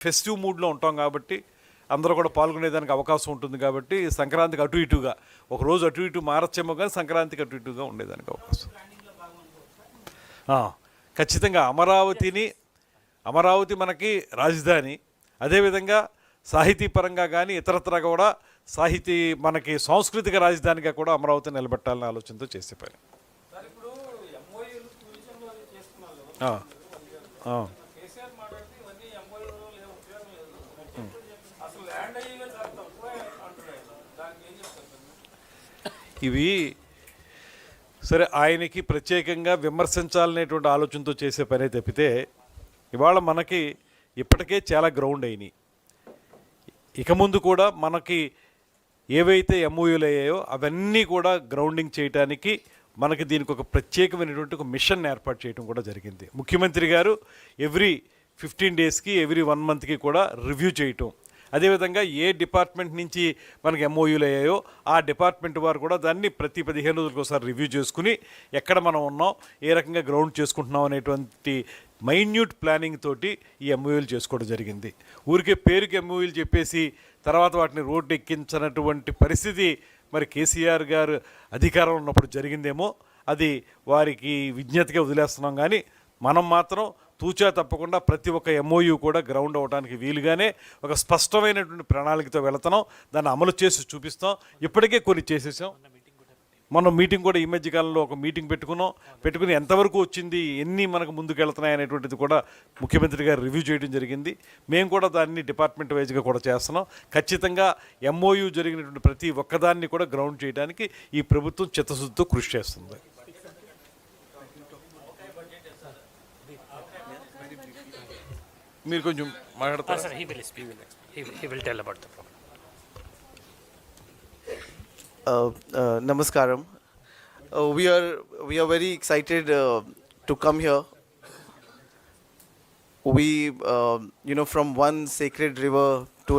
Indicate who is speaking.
Speaker 1: Festive మూడ్లో ఉంటాం కాబట్టి అందరూ కూడా పాల్గొనేదానికి అవకాశం ఉంటుంది కాబట్టి సంక్రాంతికి అటు ఇటుగా ఒక రోజు అటు ఇటు మారచ్చేమో కానీ సంక్రాంతికి అటు ఇటుగా ఉండేదానికి అవకాశం. ఖచ్చితంగా అమరావతిని అమరావతి మనకి రాజధాని అదేవిధంగా సాహితీ పరంగా కానీ ఇతరత్ర కూడా సాహితీ మనకి సాంస్కృతిక రాజధానిగా కూడా అమరావతి నిలబెట్టాలనే ఆలోచనతో చేసే పని
Speaker 2: సార్ ఇప్పుడు ఎంఓయూలు విషయంలో చేస్తున్నారు
Speaker 1: ఆ, ఆ.
Speaker 2: కేసీఆర్ మాట్లాడితే ఇవన్నీ ఎంఓయూలు లేవు ఉపయోగం లేదు అసలు ల్యాండ్ అయ్యేవే చాలా తక్కువ అంటున్నాయి దానికి ఏం చెప్తారు సార్
Speaker 1: ఇవి సరే ఆయనకి ప్రత్యేకంగా విమర్శించాలనేటువంటి ఆలోచనతో చేసే పనే తప్పితే ఇవాళ మనకి ఇప్పటికే చాలా గ్రౌండ్ అయినాయి. ఇక ముందు కూడా మనకి ఏవైతే ఎంఓయూలు అయ్యాయో అవన్నీ కూడా గ్రౌండింగ్ చేయటానికి మనకి దీనికి ఒక ప్రత్యేకమైనటువంటి ఒక మిషన్ ఏర్పాటు చేయడం కూడా జరిగింది. ముఖ్యమంత్రి గారు ఎవ్రీ ఫిఫ్టీన్ డేస్కి ఎవ్రీ వన్ మంత్కి కూడా రివ్యూ చేయటం. అదేవిధంగా ఏ డిపార్ట్మెంట్ నుంచి మనకి ఎంఓయూలు అయ్యాయో ఆ డిపార్ట్మెంట్ వారు కూడా దాన్ని ప్రతి పదిహేను రోజులకు ఒకసారి రివ్యూ చేసుకుని ఎక్కడ మనం ఉన్నాం ఏ రకంగా గ్రౌండ్ చేసుకుంటున్నాం అనేటువంటి మైన్యూట్ ప్లానింగ్ తోటి ఈ ఎంఓయూలు చేసుకోవడం జరిగింది. ఊరికే పేరుకి ఎంఓయూలు చెప్పేసి తర్వాత వాటిని రోడ్డు ఎక్కించినటువంటి పరిస్థితి మరి కేసీఆర్ గారు అధికారం ఉన్నప్పుడు జరిగిందేమో అది వారికి విజ్ఞతగా వదిలేస్తున్నాం. కానీ మనం మాత్రం తూచా తప్పకుండా ప్రతి ఒక్క ఎంఓయూ కూడా గ్రౌండ్ అవడానికి వీలుగానే ఒక స్పష్టమైనటువంటి ప్రణాళికతో వెళుతున్నాం. దాన్ని అమలు చేసి చూపిస్తాం. ఇప్పటికే కొన్ని చేసేసాం. మనం మీటింగ్ కూడా ఈ మధ్య కాలంలో ఒక మీటింగ్ పెట్టుకున్నాం. పెట్టుకుని ఎంతవరకు వచ్చింది ఎన్ని మనకు ముందుకెళ్తున్నాయి అనేటువంటిది కూడా ముఖ్యమంత్రి గారు రివ్యూ చేయడం జరిగింది. మేము కూడా దాన్ని డిపార్ట్మెంట్ వైజ్గా కూడా చేస్తున్నాం. ఖచ్చితంగా ఎంఓయూ జరిగినటువంటి ప్రతి ఒక్కదాన్ని కూడా గ్రౌండ్ చేయడానికి ఈ ప్రభుత్వం చిత్తశుద్ధితో కృషి చేస్తుంది. మీరు కొంచెం
Speaker 3: Ah,
Speaker 1: మాట్లాడతారు
Speaker 3: sir, he will speak. He will, he will tell about the program.
Speaker 4: Uh, uh, namaskaram. Uh, we are we are very excited uh, to come here. We, uh, you know, from one sacred river